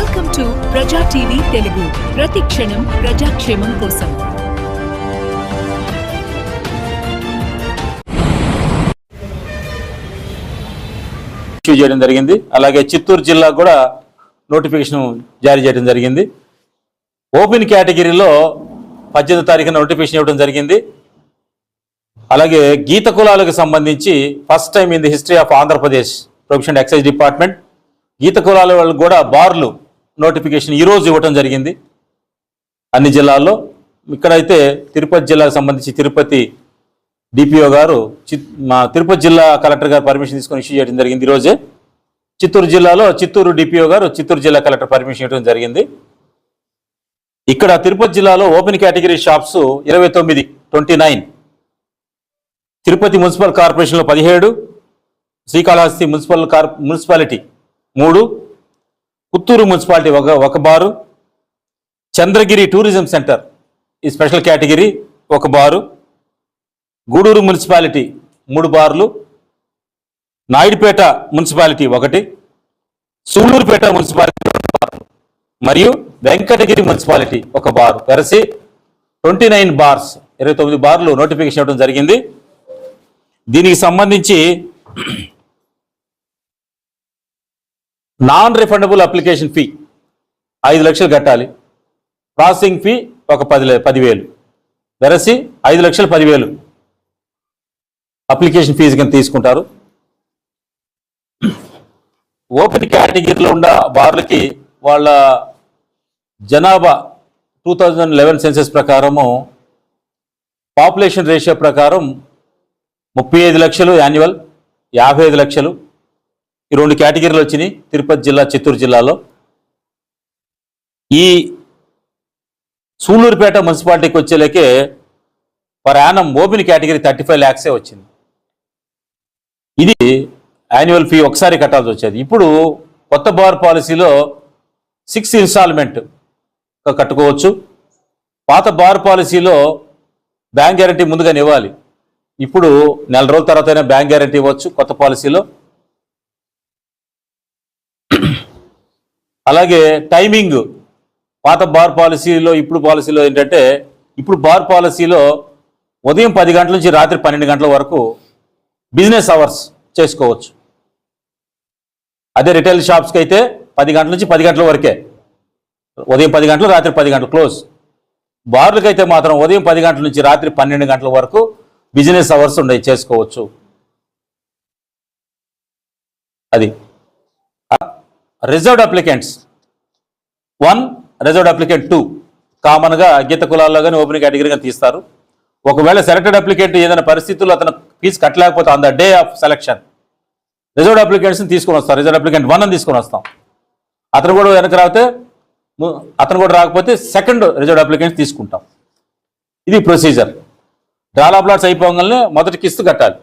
Welcome to Praja TV Telugu ప్రతి క్షణం ప్రజాక్షేమం కోసం ఇష్యూ చేయడం జరిగింది. అలాగే చిత్తూరు జిల్లా కూడా నోటిఫికేషన్ జారీ చేయడం జరిగింది. ఓపెన్ కేటగిరీలో పద్దెనిమిది తారీఖున నోటిఫికేషన్ ఇవ్వడం జరిగింది. అలాగే గీత కులాలకు సంబంధించి first time in the history of Andhra Pradesh profession excise department గీత కులాల వాళ్ళు కూడా బార్లు నోటిఫికేషన్ ఈరోజు ఇవ్వటం జరిగింది. అన్ని జిల్లాల్లో ఇక్కడైతే తిరుపతి జిల్లాకు సంబంధించి తిరుపతి డిపిఓ గారు చిత్ మా తిరుపతి జిల్లా కలెక్టర్ గారు పర్మిషన్ తీసుకొని ఇష్యూ చేయడం జరిగింది ఈరోజే చిత్తూరు జిల్లాలో చిత్తూరు డిపిఓ గారు చిత్తూరు జిల్లా కలెక్టర్ పర్మిషన్ ఇవ్వడం జరిగింది. ఇక్కడ తిరుపతి జిల్లాలో ఓపెన్ కేటగిరీ షాప్స్ ఇరవై తొమ్మిది ట్వంటీ నైన్. తిరుపతి మున్సిపల్ కార్పొరేషన్లో పదిహేడు శ్రీకాళహస్తి మున్సిపల్ కార్ మున్సిపాలిటీ మూడు పుత్తూరు మున్సిపాలిటీ ఒక ఒక బారు. చంద్రగిరి టూరిజం సెంటర్ ఈ స్పెషల్ కేటగిరీ ఒక బారు. గూడూరు మున్సిపాలిటీ మూడు బార్లు. నాయుడుపేట మున్సిపాలిటీ ఒకటి. సూళ్ళూరుపేట మున్సిపాలిటీ మరియు వెంకటగిరి మున్సిపాలిటీ ఒక బార్. కలిసి ట్వంటీ నైన్ బార్స్ ఇరవై తొమ్మిది బార్లు నోటిఫికేషన్ ఇవ్వడం జరిగింది. దీనికి సంబంధించి నాన్ రిఫండబుల్ అప్లికేషన్ ఫీ ఐదు లక్షలు కట్టాలి. ప్రాసెసింగ్ ఫీ ఒక పది పదివేలు. వెరసి ఐదు లక్షలు పదివేలు అప్లికేషన్ ఫీజు కింద తీసుకుంటారు. ఓపెన్ కేటగిరీలో ఉన్న బార్లకి వాళ్ళ జనాభా టూ థౌజండ్ లెవెన్ సెన్సెస్ ప్రకారము పాపులేషన్ రేషియో ప్రకారం ముప్పై ఐదు లక్షలు యాన్యువల్ యాభై ఐదు లక్షలు. ఈ రెండు కేటగిరీలు వచ్చినాయి. తిరుపతి జిల్లా చిత్తూరు జిల్లాలో. ఈ సూళ్ళూరుపేట మున్సిపాలిటీకి వచ్చేలకే per annum open category thirty five ల్యాక్సే వచ్చింది. ఇది యాన్యువల్ ఫీ ఒకసారి కట్టాల్సి వచ్చేది. ఇప్పుడు కొత్త బార్ పాలసీలో సిక్స్ ఇన్స్టాల్మెంట్ కట్టుకోవచ్చు. పాత బార్ పాలసీలో బ్యాంక్ గ్యారంటీ ముందుగానే ఇవ్వాలి. ఇప్పుడు నెల రోజుల తర్వాత బ్యాంక్ గ్యారంటీ ఇవ్వచ్చు కొత్త పాలసీలో. అలాగే టైమింగ్ పాత బార్ పాలసీలో ఇప్పుడు పాలసీలో ఏంటంటే ఇప్పుడు బార్ పాలసీలో ఉదయం పది గంటల నుంచి రాత్రి పన్నెండు గంటల వరకు బిజినెస్ అవర్స్ చేసుకోవచ్చు. అదే రిటైల్ షాప్స్కి అయితే పది గంటల నుంచి పది గంటల వరకే. ఉదయం పది గంటలు రాత్రి పది గంటలు క్లోజ్. బార్లకైతే మాత్రం ఉదయం పది గంటల నుంచి రాత్రి పన్నెండు గంటల వరకు బిజినెస్ అవర్స్ ఉండయి చేసుకోవచ్చు. అది. Reserved applicants. One reserved applicant two. కామన్గా అగ్యత కులాల్లో కానీ ఓపెన్ కేటగిరీగా తీస్తారు. ఒకవేళ సెలెక్టెడ్ అప్లికెంట్ ఏదైనా పరిస్థితుల్లో అతను ఫీజు కట్టలేకపోతే on the day of selection reserved అప్లికెంట్స్ని తీసుకొని వస్తాం. రిజర్వ్ అప్లికెంట్ వన్ అని తీసుకొని వస్తాం. అతను కూడా వెనక రాకపోతే అతను కూడా రాకపోతే సెకండ్ రిజర్వ్డ్ అప్లికెంట్స్ తీసుకుంటాం. ఇది ప్రొసీజర్ డ్రాలా ప్లాట్స్ అయిపోగానే మొదటి కిస్తు కట్టాలి.